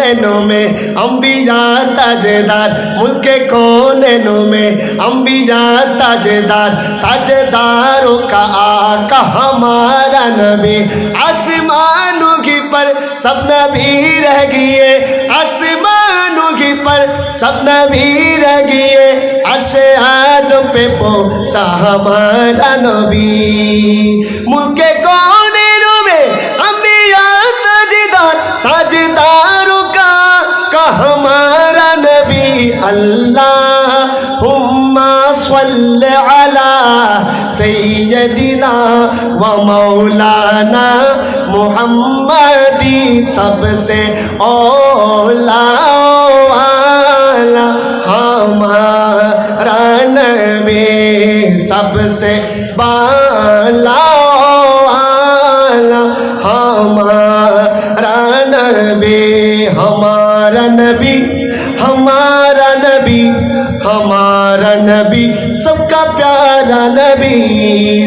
نینوں میں انبیاء تاجدار، ملک کونوں میں انبیاء تاجدار، تاجداروں کا آقا ہمارا نبی۔ آسمانوں کی پر سب نبی رہ گئے۔ آسمانوں کی پر سب نبی رہ گئے۔ عرش آدم پہ پہنچا ہمارا نبی۔ ملک کون صل على سيدنا ومولانا محمدی سب سے اولا والا ہمارا نبی سب سے بالا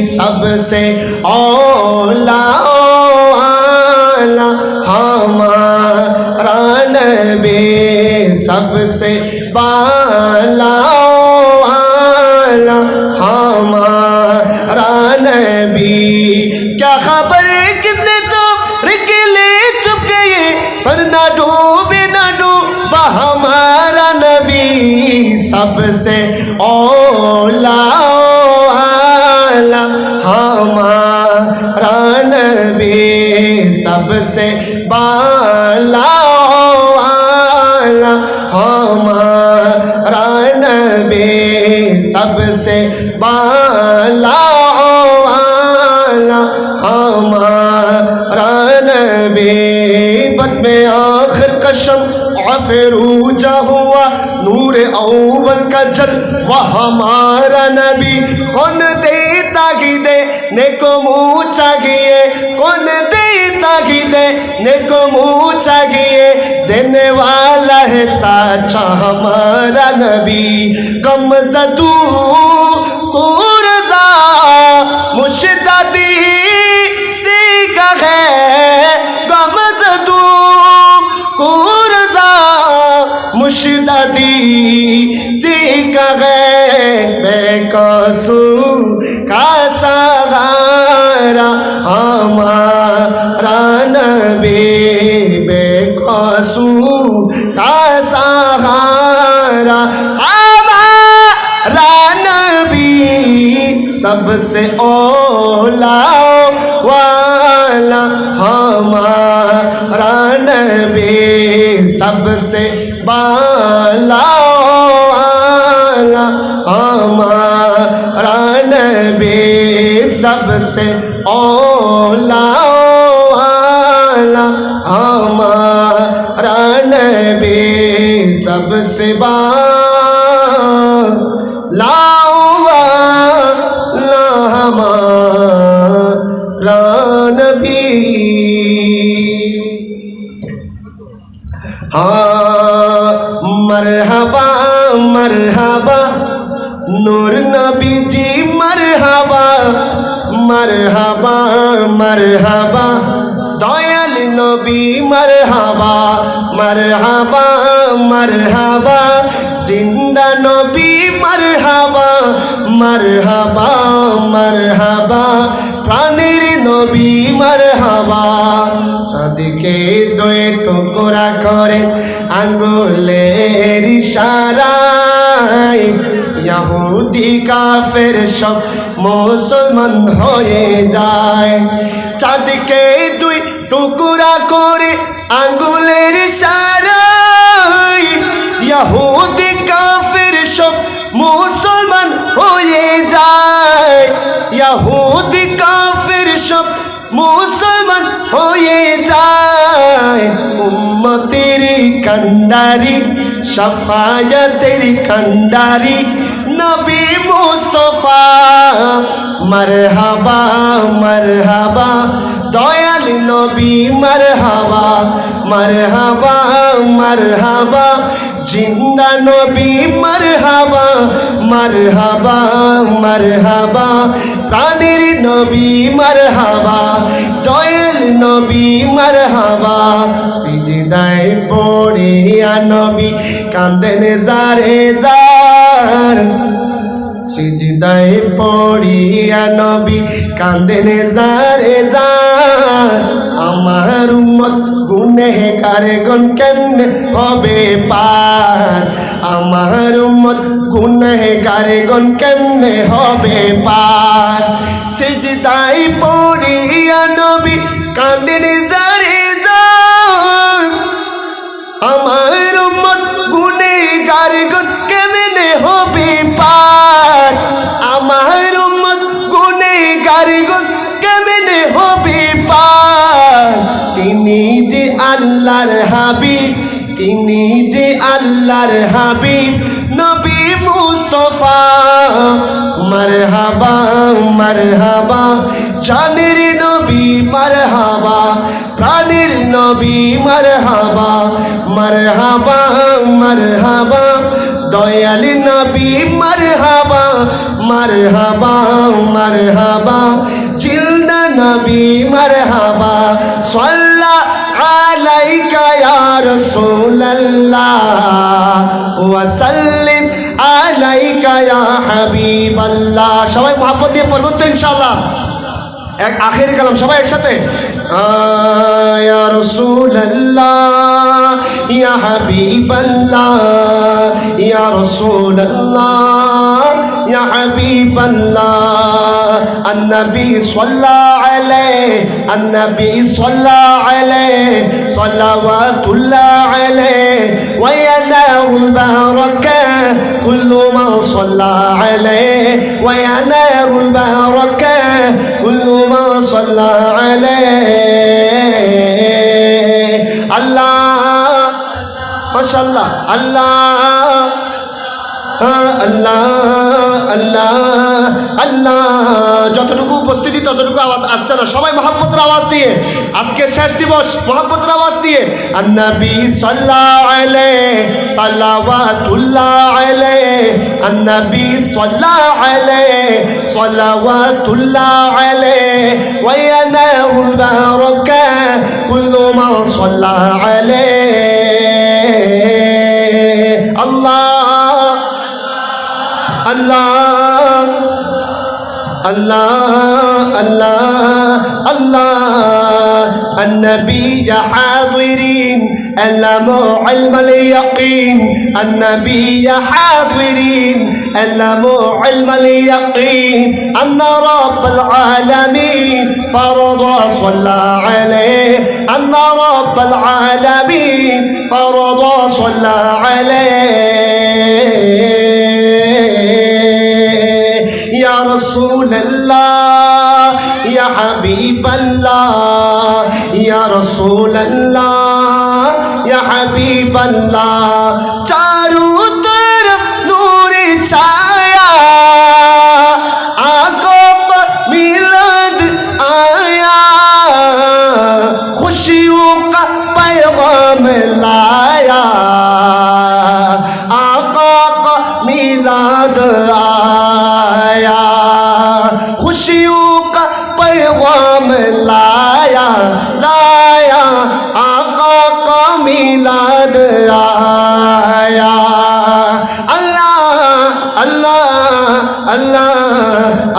سب سے اولا اولا ہمارا نبی، سب سے بالا اولا ہمارا نبی۔ کیا خبر کتنے تو رکلے چھپ گئے پر نہ ڈوبے، نہ ڈوبا ہمارا نبی۔ سب سے اولا سے بالا والا ہمارا نبی سب سے بالا والا ہمارا نبی بد میں آخر کشم جا ہوا نور اول کا جل وہ ہمارا نبی کون دیتا گی دے نے کو منہ چاہیے کون کو منہ چاہیے دینے والا ہے ساچا ہمارا نبی۔ کم زدو کورزا مشتدی کم زدو میں کاسو کا سہارا ہمارا सबसे ओला वाला हमारा नबी सबसे बाला वाला हमारा नबी सबसे ओला वाला हमारा नबी सबसे बाला মারহাবা মারহাবা। নূর নবীজি, মারহাবা। মারহাবা মারহাবা। দয়াল নবী, মারহাবা। মারহাবা মারহাবা। জিন্দা নবী, মারহাবা। মারহাবা মারহাবা। প্রাণের নবী মরহাবা। সাদিকে দয়ে টুকরা করে আঙ্গুলের ইশারায়। ইয়াহুদি কাফের সব মুসলমান হয়ে যায়। চাঁদকে দুই টুকরা করে আঙ্গুলের ইশারায়। ইয়াহুদি কাফের সব মুসলমান হয়ে যায়। ইয়াহুদি কাফের মুসলমান হয়ে যায়। উম্মতের কন্ডারি, সফায়তের কন্ডারি, নবী মুস্তফা, মরহাবা মরহাবা, দয়াল নবী মরহাবা মরহাবা মরহাবা জিন্দা নবী, মরহাবা মরহাবা মরহাবা। প্রাণের নবী, মরহাবা, দয়াল নবী, মারহাবা। সিজদায় পড়িয়া নবী, কান্দেন জারে যার। সিজদায় পড়িয়া নবী, কান্দেন জারে যার। আমার উম্মত গুনেহগার গন কেমনে হবে পার? আমার উম্মত গুনেহগার গন কেমনে হবে পার? সিজদায় পড়িয়া নবী কান্দেন যে আল্লাহর হাবিব, তিনি যে আল্লাহর হাবিব, নবী মুস্তফা। মারহাবা মারহাবা, জানের নবী মারহাবা, প্রাণের নবী মারহাবা। মারহাবা মারহাবা, দয়াল নবী মারহাবা। মারহাবা মারহাবা, জিলদা নবী মারহাবা। আলাইকা ইয়া اللہ وسلم সাল্লিম یا حبیب اللہ সবাই محبت দিয়ে পড়ব এক আখের কালাম, সবাই একসাথে? آه، يا رسول الله يا حبيب الله يا رسول الله يا حبيب الله. النبي صلى عليه النبي صلى عليه صلوات الله عليه. ويناه البركة كل ما صلى عليه. ويناه البركة আল্লাহ আল্লাহ আল্লাহ আল্লাহ যতটুকু উপস্থিতি, ততটুকু আওয়াজ আসছে না। সবাই মহাব্বতের আওয়াজ দিয়ে। আজকে শেষ দিবস, মহাব্বতের আওয়াজ দিয়ে। আন্নাবি আন্নাবি সাল্লাহ আলে الله الله الله. النبي حاضرين علموا علم اليقين. النبي حاضرين علموا علم اليقين. أن رب العالمين فرض صلى عليه. أن رب العالمين فرض صلى عليه. কম লায়া লায়া, আকা কমিলাদ আয়া। আল্লাহ আল্লাহ আল্লাহ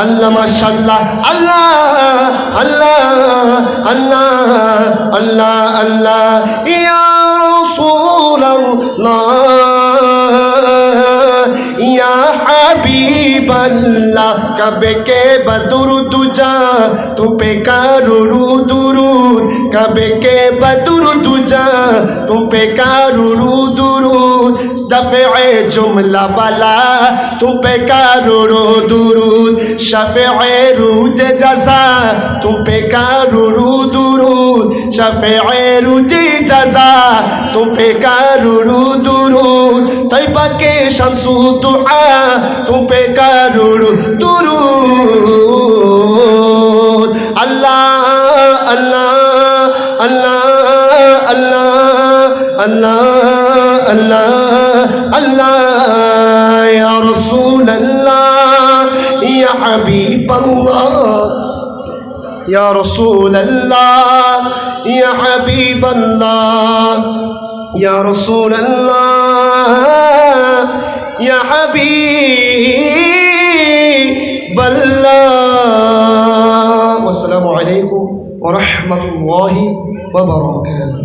আল্লাহ মাশাল্লাহ আল্লাহ আল্লাহ আল্লাহ আল্লাহ আল্লাহ আল্লাহ। हबीब अल्लाह कबे के बदुर दुजा तू पे करुरु दुरूद कबे के बदुर दुजा तू पे करुरु दुरूद মুস্তফে জুমলা বালা তু কারুরো দুরুদ শফে রুজ জাজা তু কারুরু দুরুদ শফে রুজি জাজা তু কারুরু দুরুদ তাই পাকে শামসু দুআ তু কারুরু দুরুদ رسول الله يا حبيب الله يا رسول الله يا حبيب الله. والسلام عليكم ورحمة الله وبركاته.